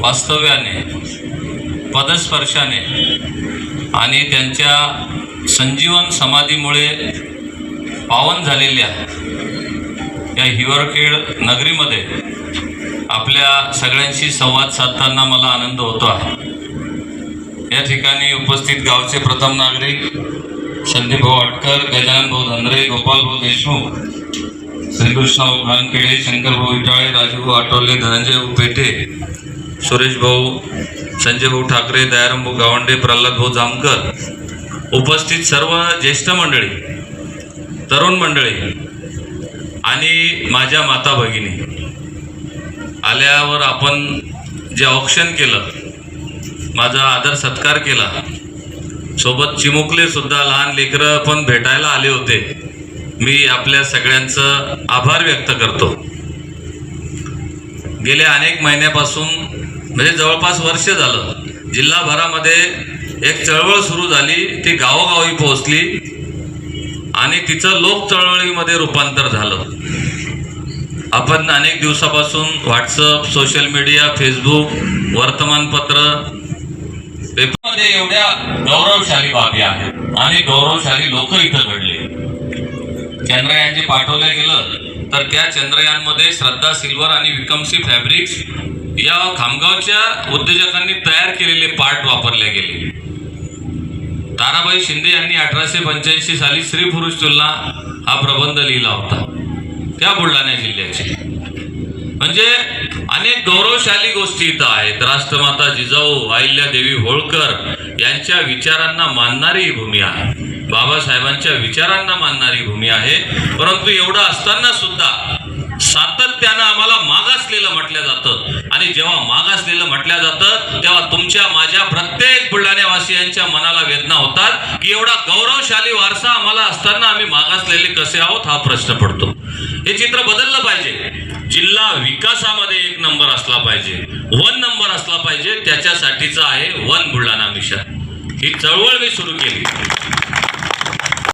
वास्तव्याने पदस्पर्शाने आणि त्यांच्या संजीवन समाधीमुळे पावन झालेल्या या हिवरखेड नगरीमध्ये आपल्या सगळ्यांशी संवाद साधताना मला आनंद होतो आहे. या ठिकाणी उपस्थित गावचे प्रथम नागरिक संदीप भाऊ अटकर गजानन भाऊ धनरे गोपाल भाऊ देशमुख श्रीकृष्णभाऊ शंकरभाऊ शंकर भाऊ इटाळे राजू धनंजय पेठे सुरेश भाऊ संजय भाऊ ठाकरे दयारामभाऊ गावंडे प्रल्हाद भाऊ जामकर उपस्थित सर्व ज्येष्ठ मंडळी तरुण मंडळी आणि माझ्या माता भगिनी. आल्यावर आपण जे ऑप्शन केलं माझा आदर सत्कार केला सोबत चिमुकले सुद्धा लहान लेकरं पण भेटायला आले होते. मी आपल्या सगळ्यांचं आभार व्यक्त करतो. गेल्या अनेक महिन्यापासून म्हणजे जवळपास वर्ष झालं जिल्हाभरामध्ये एक चळवळ सुरू झाली ती गावोगावी पोहोचली आणि तिचं लोक चळवळीमध्ये रूपांतर झालं. आपण अनेक दिवसापासून व्हॉट्सअप सोशल मीडिया फेसबुक वर्तमानपत्र पेपरमध्ये एवढ्या गौरवशाली बाबी आहेत. आणि गौरवशाली लोक इथं चंद्रयान जे पाठवलं गेलं तर त्या चंद्रयानमध्ये श्रद्धा सिल्वर आणि विकमसी फॅब्रिक्स या खामगावच्या उद्योजकांनी तयार केलेले पार्ट वापरले गेले. ताराबाई शिंदे यांनी अठराशे पंच्याऐंशी साली स्त्री पुरुष तुलना हा प्रबंध लिहिला होता त्या बुलढाणा जिल्ह्याची. म्हणजे अनेक गौरवशाली गोष्टी इथं आहेत. राष्ट्रमाता जिजाऊ अहिल्यादेवी होळकर यांच्या विचारांना मानणारी ही भूमी आहे. बाबासाहेबांच्या विचारांना मानणारी भूमी आहे. परंतु एवढं असताना सुद्धा सातत्यानं आम्हाला मागासलेलं म्हटलं जातं. आणि जेव्हा मागासलेलं म्हटलं जातं तेव्हा तुमच्या माझ्या प्रत्येक बुलढाण्यावासियांच्या मनाला वेदना होतात की एवढा गौरवशाली वारसा आम्हाला असताना आम्ही मागासलेले कसे आहोत हा प्रश्न पडतो. हे चित्र बदललं पाहिजे. जिल्हा विकासामध्ये एक नंबर असला पाहिजे. वन नंबर असला पाहिजे. त्याच्यासाठीचं आहे वन बुलढाणा मिशन. ही चळवळ मी सुरू केली.